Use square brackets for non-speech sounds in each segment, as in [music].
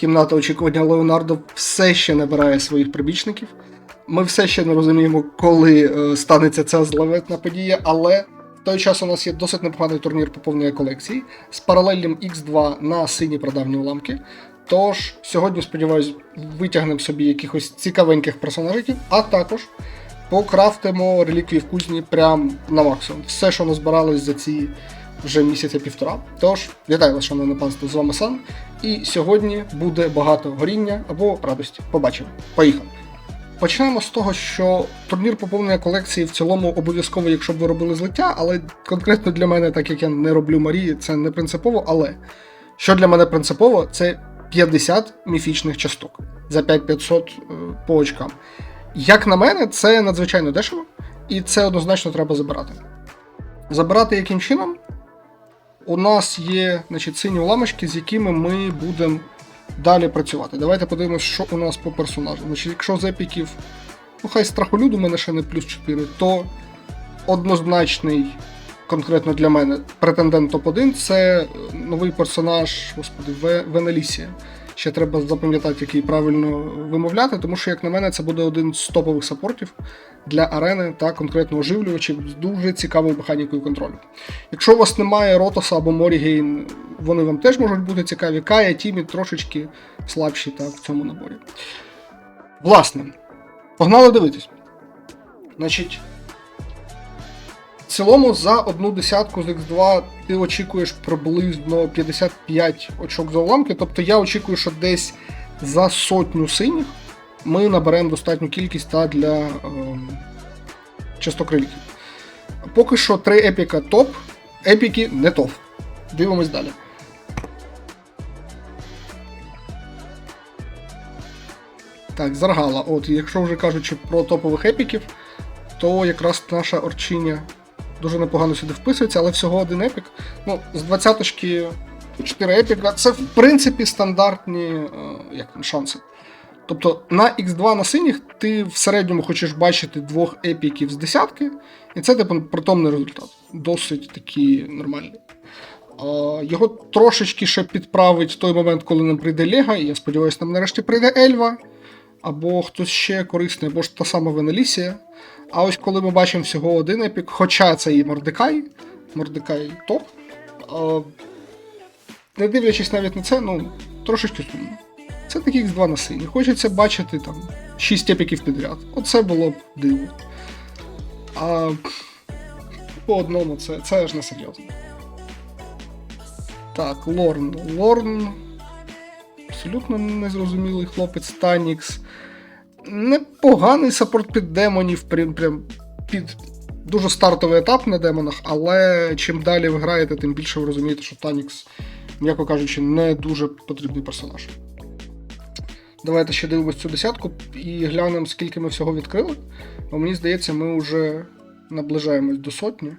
кімната очікування Леонардо все ще набирає своїх прибічників. Ми все ще не розуміємо, коли е, станеться ця злаветна подія, але в той час у нас є досить непоганий турнір поповнення колекції з паралельним X2 на сині прадавні уламки. Тож сьогодні, сподіваюсь, витягнемо собі якихось цікавеньких персонажів, а також покрафтимо реліквії в кузні прям на максимум. Все, що назбиралось за ці вже місяця півтора. Тож, вітаю вас, шановне панство, з вами Сан. І сьогодні буде багато горіння або радості. Побачимо. Поїхали! Почнемо з того, що турнір поповнення колекції в цілому обов'язково, якщо б ви робили злиття, але конкретно для мене, так як я не роблю Марії, це не принципово. Але що для мене принципово, це 50 міфічних часток за 5500 е, по очкам. Як на мене, це надзвичайно дешево, і це однозначно треба забирати. Забирати яким чином? У нас є значить, сині уламочки, з якими ми будемо далі працювати. Давайте подивимося, що у нас по персонажу. Значить, якщо з епіків, ну хай страхолюд у мене ще не плюс 4, то однозначний, конкретно для мене, претендент топ-1 це новий персонаж, господи, Венелісія. Ще треба запам'ятати, який правильно вимовляти, тому що, як на мене, це буде один з топових саппортів для арени та конкретно оживлювачів з дуже цікавою механікою контролю. Якщо у вас немає Ротоса або Морігейн, вони вам теж можуть бути цікаві. Кая, Тімі трошечки слабші так, в цьому наборі. Власне, погнали дивитись. Значить, в цілому за одну десятку з X2 ти очікуєш приблизно 55 очок за уламки. Тобто я очікую, що десь за сотню синіх ми наберемо достатню кількість та для ем, часток. Поки що три епіка топ, епіки не топ. Дивимось далі. Так, Заргала. От, якщо вже кажучи про топових епіків, то якраз наша орчиня дуже непогано сюди вписується, але всього один епік. Ну, з 20-шки 4 епіка це в принципі стандартні е, як шанси. Тобто на X2 на синіх ти в середньому хочеш бачити двох епіків з десятки, і це типу притомний результат. Досить такий нормальний. Його трошечки ще підправить в той момент, коли нам прийде Лега, і я сподіваюся, нам нарешті прийде Ельва, або хтось ще корисний, або ж та сама Венелісія. А ось коли ми бачимо всього один епік, хоча це і Мордекай, Мордекай топ. Не дивлячись навіть на це, ну, трошечки сумно. Це таких два на сині. Хочеться бачити там 6 епіків підряд. Оце було б диво. А по одному це, це аж не серйозно. Так, Лорн. Лорн. Абсолютно незрозумілий хлопець Танікс. Непоганий саппорт під демонів, прям, прям під дуже стартовий етап на демонах, але чим далі ви граєте, тим більше ви розумієте, що Танікс, м'яко кажучи, не дуже потрібний персонаж. Давайте ще дивимось цю десятку і глянемо, скільки ми всього відкрили. Бо мені здається, ми вже наближаємось до сотні.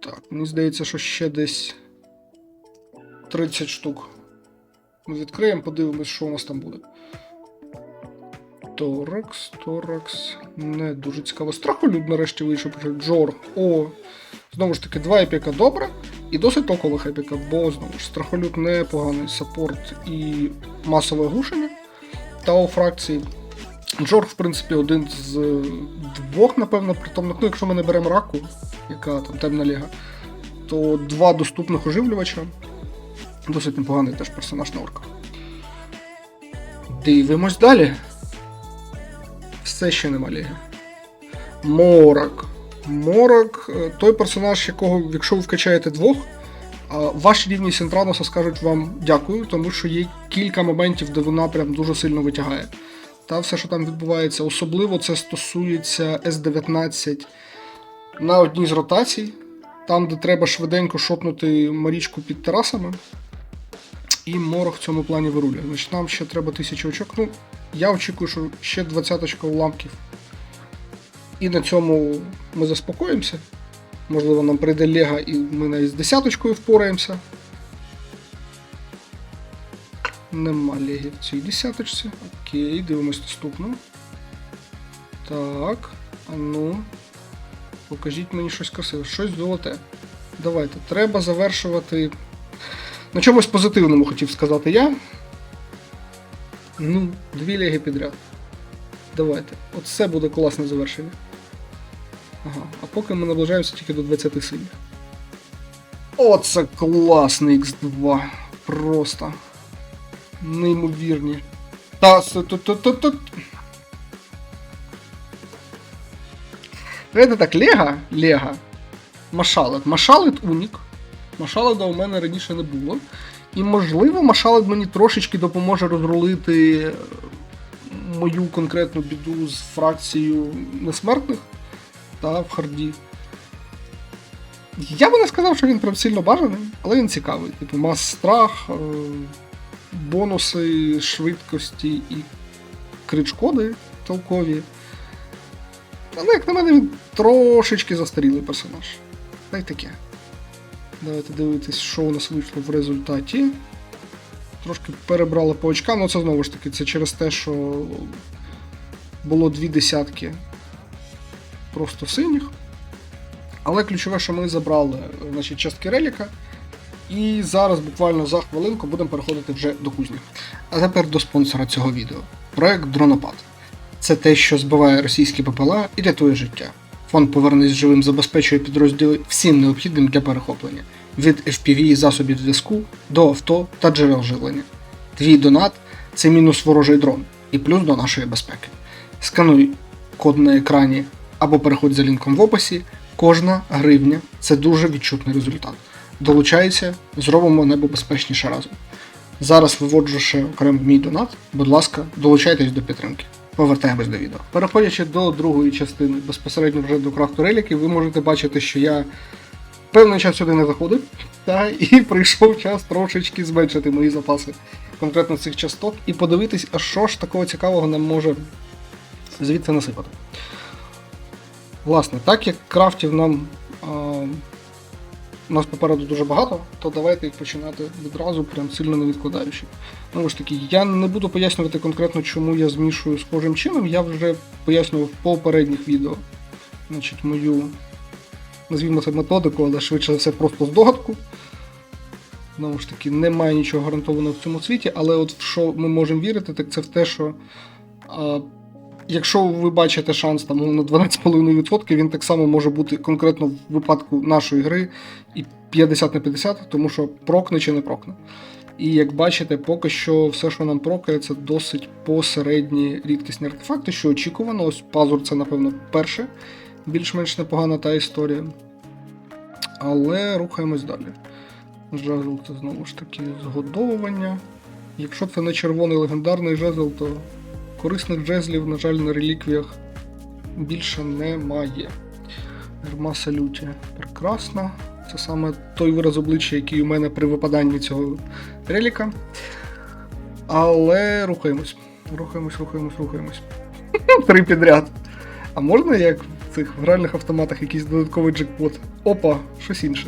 Так, мені здається, що ще десь 30 штук. Ми відкриємо, подивимось, що у нас там буде. Торакс, Торакс. Не дуже цікаво. Страхолюд нарешті вийшов. Джор. О. Знову ж таки, два епіка добре. І досить токових епіка, бо знову ж страхолюд непоганий саппорт і масове глушення. Та у фракції. Джор, в принципі, один з двох, напевно, притомних. Ну, якщо ми не беремо раку, яка там темна ліга, то два доступних оживлювача. Досить непоганий теж персонаж на орках. Дивимось далі. Все ще нема ліги. Морок. Морок е, той персонаж, якого, якщо ви вкачаєте двох, ваші рівні Сентраноса скажуть вам дякую, тому що є кілька моментів, де вона прям дуже сильно витягає. Та все, що там відбувається, особливо це стосується С-19 на одній з ротацій, там, де треба швиденько шотнути Марічку під терасами. І Морок в цьому плані вирулює. Значить, нам ще треба тисячу очок. Ну, я очікую, що ще двадцяточка уламків. І на цьому ми заспокоїмося. Можливо, нам прийде Лега і ми навіть з десяточкою впораємося. Нема Леги в цій десяточці. Окей, дивимось наступну. Так, а ну. Покажіть мені щось красиве, щось золоте. Давайте, треба завершувати На чомусь позитивному хотів сказати я. Ну, дві ліги підряд. Давайте. Оце буде класне завершення. Ага, а поки ми наближаємося тільки до 20 сильних. Оце класний X2. Просто. Неймовірні. Та тут. Давайте так, Лего, Лего. Машалет. Машалет унік. Машаледа у мене раніше не було. І, можливо, Машалет мені трошечки допоможе розрулити е, мою конкретну біду з фракцією несмертних та в харді. Я би не сказав, що він прям сильно бажаний, але він цікавий. Типу, мас страх, е, бонуси швидкості і крит шкоди толкові. Але, як на мене, він трошечки застарілий персонаж. Та й таке. Давайте дивитись, що у нас вийшло в результаті. Трошки перебрали по очкам, ну це знову ж таки, це через те, що було дві десятки просто синіх. Але ключове, що ми забрали значить, частки реліка. І зараз буквально за хвилинку будемо переходити вже до кузні. А тепер до спонсора цього відео. Проект Дронопад. Це те, що збиває російські ППЛА і рятує життя. Фонд Повернись живим забезпечує підрозділи всім необхідним для перехоплення від FPV і засобів зв'язку до авто та джерел живлення. Твій донат це мінус ворожий дрон і плюс до нашої безпеки. Скануй код на екрані або переходь за лінком в описі. Кожна гривня це дуже відчутний результат. Долучайся, зробимо небо безпечніше разом. Зараз виводжу ще окремо мій донат. Будь ласка, долучайтесь до підтримки. Повертаємось до відео. Переходячи до другої частини, безпосередньо вже до крафту реліків, ви можете бачити, що я певний час сюди не заходив, та, і [laughs] прийшов час трошечки зменшити мої запаси конкретно цих частот і подивитись, а що ж такого цікавого нам може звідси насипати. Власне, так як крафтів нам у нас попереду дуже багато, то давайте їх починати відразу, прям сильно не відкладаючи. Знову ж таки, я не буду пояснювати конкретно, чому я змішую схожим чином. Я вже пояснював в попередніх відео значить, мою, назвімо це методику, але швидше за все просто здогадку. Знову ж таки, немає нічого гарантованого в цьому світі, але от в що ми можемо вірити, так це в те, що якщо ви бачите шанс там ну, на 12,5%, він так само може бути конкретно в випадку нашої гри і 50 на 50, тому що прокне чи не прокне. І як бачите, поки що все, що нам прокає, це досить посередні рідкісні артефакти, що очікувано. Ось пазур це, напевно, перше, більш-менш непогана та історія. Але рухаємось далі. Жезл це знову ж таки згодовування. Якщо це не червоний легендарний жезл, то корисних джезлів, на жаль, на реліквіях більше немає. Ерма салюті прекрасна. Це саме той вираз обличчя, який у мене при випаданні цього реліка. Але рухаємось. Рухаємось, рухаємось, рухаємось. [laughs] Три підряд. А можна як в цих гральних автоматах якийсь додатковий джекпот? Опа, щось інше.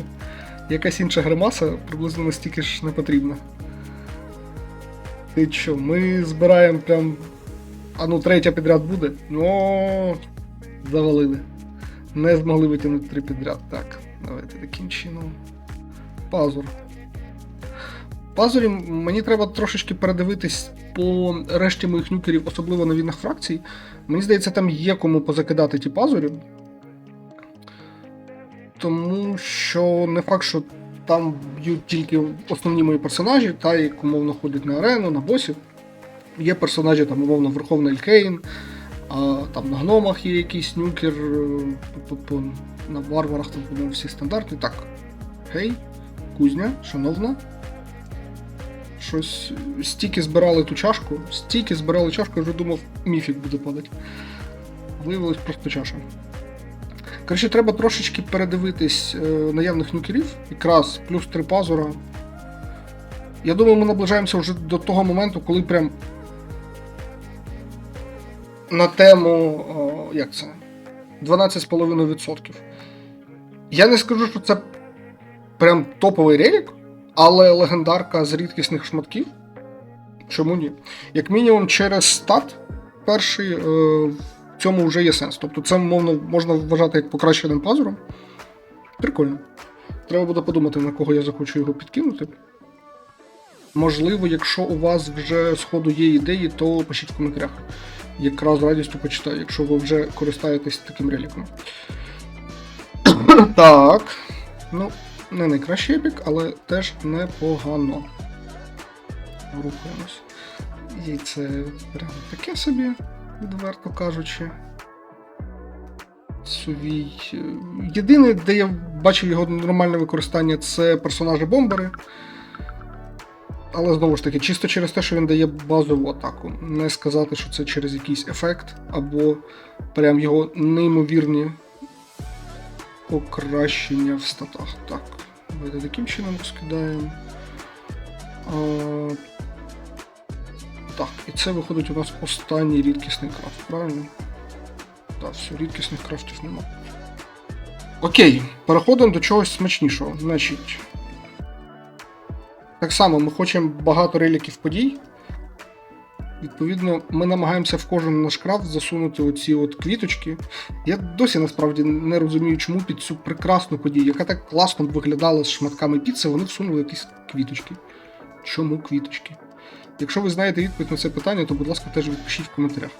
Якась інша гримаса приблизно настільки ж не потрібна. Ти що, ми збираємо прям. А ну, третя підряд буде? Ну, завалили. Не змогли витягнути три підряд. Так, давайте таким чином. Пазур. Пазурі мені треба трошечки передивитись по решті моїх нюкерів, особливо на війнах фракцій. Мені здається, там є кому позакидати ті пазурі. Тому що не факт, що там б'ють тільки основні мої персонажі, та як умовно ходять на арену, на босів. Є персонажі, там, умовно, Верховний Елькейн, а там на гномах є якийсь нюкер, е, на варварах там, по-моєму, всі стандартні. Так. Гей, кузня, шановна. Щось стільки збирали ту чашку, стільки збирали чашку, я вже думав, міфік буде падати. Виявилось просто чаша. Коротше, треба трошечки передивитись е, наявних нюкерів, якраз плюс три пазура. Я думаю, ми наближаємося вже до того моменту, коли прям на тему, як це? 12,5%. Я не скажу, що це прям топовий релік, але легендарка з рідкісних шматків. Чому ні? Як мінімум, через стат перший е, в цьому вже є сенс. Тобто це, мовно, можна вважати як покращеним пазуром. Прикольно. Треба буде подумати, на кого я захочу його підкинути. Можливо, якщо у вас вже з є ідеї, то пишіть в коментарях. Якраз з радістю почитаю, якщо ви вже користаєтесь таким реліком. [coughs] так. Ну, не найкращий епік, але теж непогано. Рухаємось. Яйце прям таке собі, відверто кажучи. Сувій. е, Єдине, де я бачив його нормальне використання, це персонажі бомбери. Але знову ж таки, чисто через те, що він дає базову атаку. Не сказати, що це через якийсь ефект, або прям його неймовірні покращення в статах. Так, давайте таким чином скидаємо. А, так, і це виходить у нас останній рідкісний крафт, правильно? Так, все, рідкісних крафтів нема. Окей, переходимо до чогось смачнішого. Значить. Так само ми хочемо багато реліків подій. Відповідно, ми намагаємося в кожен наш крафт засунути оці от квіточки. Я досі насправді не розумію, чому під цю прекрасну подію, яка так класно виглядала з шматками піци, вони всунули якісь квіточки. Чому квіточки? Якщо ви знаєте відповідь на це питання, то будь ласка, теж відпишіть в коментарях.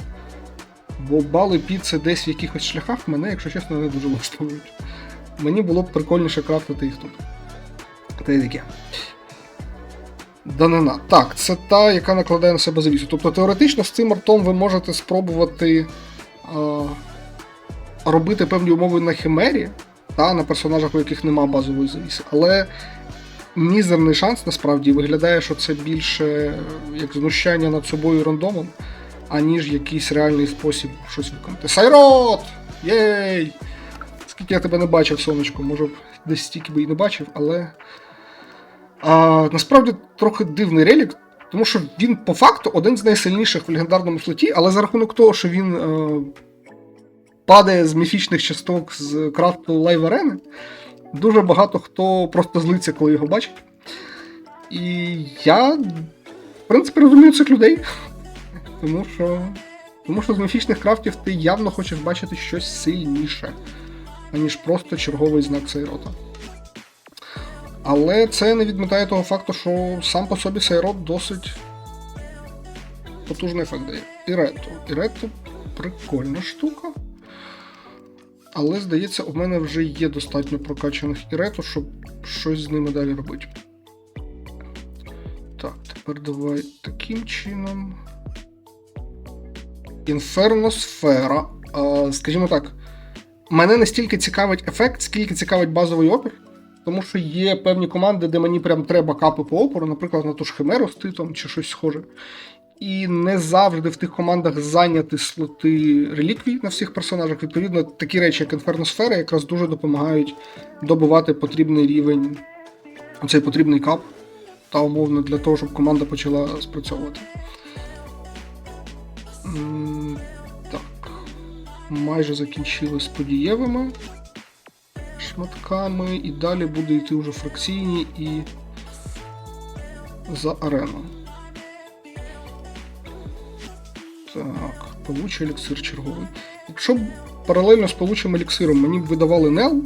Бо бали піци десь в якихось шляхах мене, якщо чесно, не дуже влаштовують. Мені було б прикольніше крафтити їх тут. Та й таке. Данина. Так, це та, яка накладає на себе завісу. Тобто теоретично з цим артом ви можете спробувати а, робити певні умови на химері, та на персонажах, у яких нема базової завіси. Але мізерний шанс насправді виглядає, що це більше е, як знущання над собою рандомом, аніж якийсь реальний спосіб щось виконати. Сайрот! Єй! Скільки я тебе не бачив, сонечко, може б десь стільки би і не бачив, але. А, насправді трохи дивний релік, тому що він по факту один з найсильніших в легендарному флоті, але за рахунок того, що він е, падає з міфічних часток з крафту лайв арени, дуже багато хто просто злиться, коли його бачить. І я, в принципі, розумію цих людей. Тому що, тому що з міфічних крафтів ти явно хочеш бачити щось сильніше, аніж просто черговий знак Сейрота. Але це не відмітає того факту, що сам по собі Сайрот досить потужний ефект дає. Іретто. Іретто прикольна штука. Але, здається, у мене вже є достатньо прокачаних Іретто, щоб щось з ними далі робити. Так, тепер давай таким чином. Інферносфера. Скажімо так, мене не стільки цікавить ефект, скільки цікавить базовий опір. Тому що є певні команди, де мені прям треба капи по опору, наприклад, на ту ж Химеру титом чи щось схоже. І не завжди в тих командах зайняті слоти реліквій на всіх персонажах. Відповідно, такі речі, як інферносфера, якраз дуже допомагають добувати потрібний рівень, цей потрібний кап, та умовно для того, щоб команда почала спрацьовувати. Так. Майже закінчили з подієвими шматками, і далі буде йти вже фракційні і за арену. Так, павучий еліксир черговий. Якщо б паралельно з павучим еліксиром мені б видавали Нел,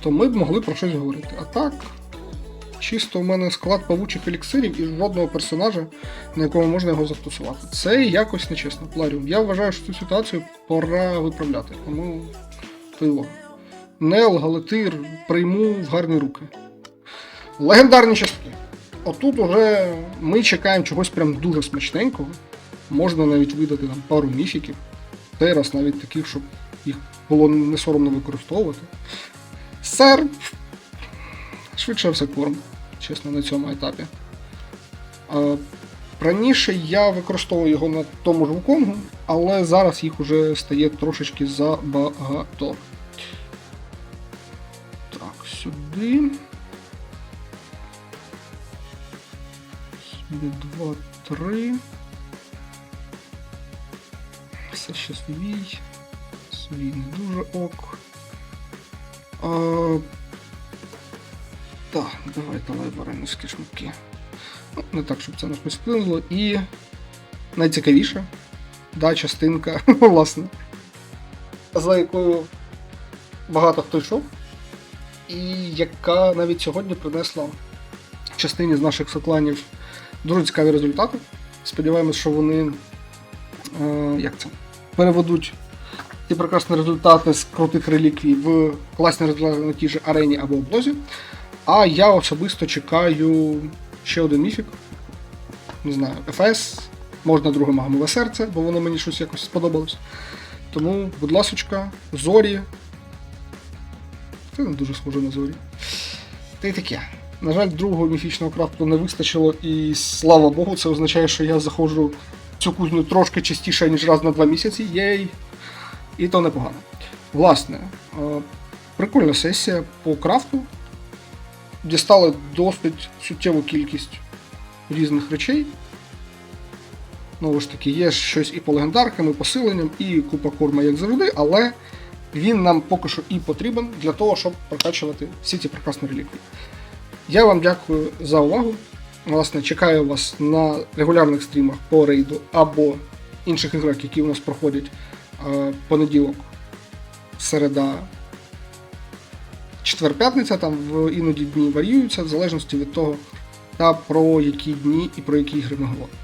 то ми б могли про щось говорити. А так, чисто в мене склад павучих еліксирів і жодного персонажа, на якому можна його застосувати. Це якось нечесно. Пларіум. Я вважаю, що цю ситуацію пора виправляти. Тому пиво. Нел, Галатир прийму в гарні руки. Легендарні частки. Отут уже ми чекаємо чогось прям дуже смачненького. Можна навіть видати там пару міфіків. Цей раз навіть таких, щоб їх було не соромно використовувати. Сер. Швидше все корм, чесно, на цьому етапі. А, раніше я використовував його на тому ж Вуконгу, але зараз їх уже стає трошечки забагато. Сюди. Сюди два, три. Все ще свій. Свій не дуже ок. А, так, давай давай варенівські шматки. Ну, не так, щоб це на щось вплинуло. І найцікавіше, да, частинка, [laughs] власне, за якою багато хто йшов, і яка навіть сьогодні принесла частині з наших сокланів Дуже цікаві результати. Сподіваємось, що вони е, як це, переведуть ті прекрасні результати з крутих реліквій в класні результати на тій же арені або облозі. А я особисто чекаю ще один міфік. Не знаю, ФС, можна друге магамове серце, бо воно мені щось якось сподобалось. Тому, будь ласочка, зорі. Не дуже схоже на зорі. Та й таке. На жаль, другого міфічного крафту не вистачило, і слава Богу, це означає, що я заходжу в цю кузню трошки частіше, ніж раз на два місяці. Єй! І то непогано. Власне, е, прикольна сесія по крафту. Дістали досить суттєву кількість різних речей. Знову ж таки, є щось і по легендаркам, і посиленням, і купа корма, як завжди, але він нам поки що і потрібен для того, щоб прокачувати всі ці прекрасні реліквії. Я вам дякую за увагу. Власне, чекаю вас на регулярних стрімах по рейду або інших іграх, які у нас проходять е, понеділок, середа, четвер-п'ятниця, там в іноді дні варіюються, в залежності від того, та про які дні і про які ігри ми говоримо.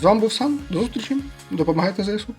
З вами був Сан, до зустрічі, допомагайте ЗСУ.